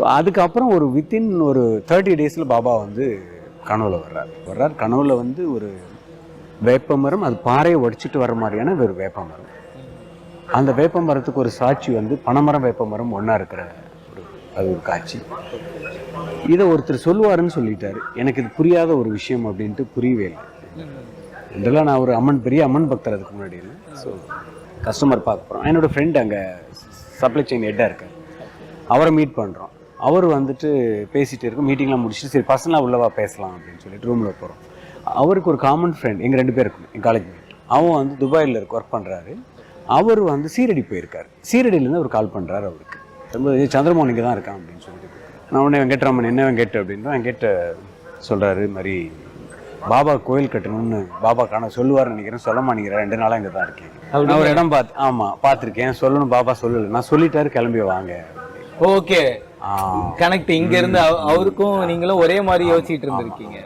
So அதுக்கப்புறம் ஒரு within ஒரு தேர்ட்டி டேஸில் பாபா வந்து கனவுல வர்றார். வர்றார் கனவுல வந்து ஒரு வேப்பமரம் அது பாறையை உடைச்சிட்டு வர மாதிரியான ஒரு வேப்பமரம். அந்த வேப்பமரத்துக்கு ஒரு சாட்சி வந்து பனைமரம் வேப்பமரம் ஒன்றா இருக்கிற ஒரு அது ஒரு காட்சி. இதை ஒருத்தர் சொல்லுவாருன்னு சொல்லிட்டாரு. எனக்கு இது புரியாத ஒரு விஷயம் அப்படின்ட்டு புரியவே இல்லை. இதெல்லாம் நான் ஒரு அம்மன் பெரிய அம்மன் பக்தர் அதுக்கு முன்னாடி ஸோ கஸ்டமர் பார்க்க போகிறோம் என்னோடய ஃப்ரெண்ட் அங்கே சப்ளை செயின் ஹெட்டாக இருக்கார். அவரை மீட் பண்ணுறோம் அவர் வந்துட்டு பேசிட்டு இருக்கோம் மீட்டிங்லாம் முடிச்சுட்டு சரி பர்சனலாக உள்ளவா பேசலாம் அப்படின்னு சொல்லிட்டு ரூமில் போகிறோம் அவருக்கு ஒரு காமன் ஃப்ரெண்ட் எங்கள் ரெண்டு பேருக்கும் என் காலேஜ் மேட் அவன் வந்து துபாயில் இருக்க ஒர்க் பண்ணுறாரு அவர் வந்து சீரடி போயிருக்காரு. சீரடியிலேருந்து அவர் கால் பண்ணுறாரு அவருக்கு. ரொம்ப சந்திரமோகன் இங்கே தான் இருக்கான் அப்படின்னு சொல்லிட்டு. நான் உடனே வெங்கட்ராமன் என்ன வெங்கட்? அப்படின்னா வெங்கட் சொல்கிறாரு இது மாதிரி பாபா கோயில் கட்டணும்னு பாபா காண சொல்லுவார்னு நினைக்கிறேன் சொல்ல மாட்டேங்கிறேன் ரெண்டு நாளாக இங்கே தான் இருக்கேன். நான் ஒரு இடம் பார்த்து ஆமாம் பார்த்துருக்கேன் சொல்லணும் பாபா சொல்லலை. நான் சொல்லிட்டாரு கிளம்பி வாங்க. ஓகே. கனெக்ட் இங்க இருந்து அவ- அவருக்கும் நீங்களும் ஒரே மாதிரி யோசிச்சுட்டு இருந்திருக்கீங்க.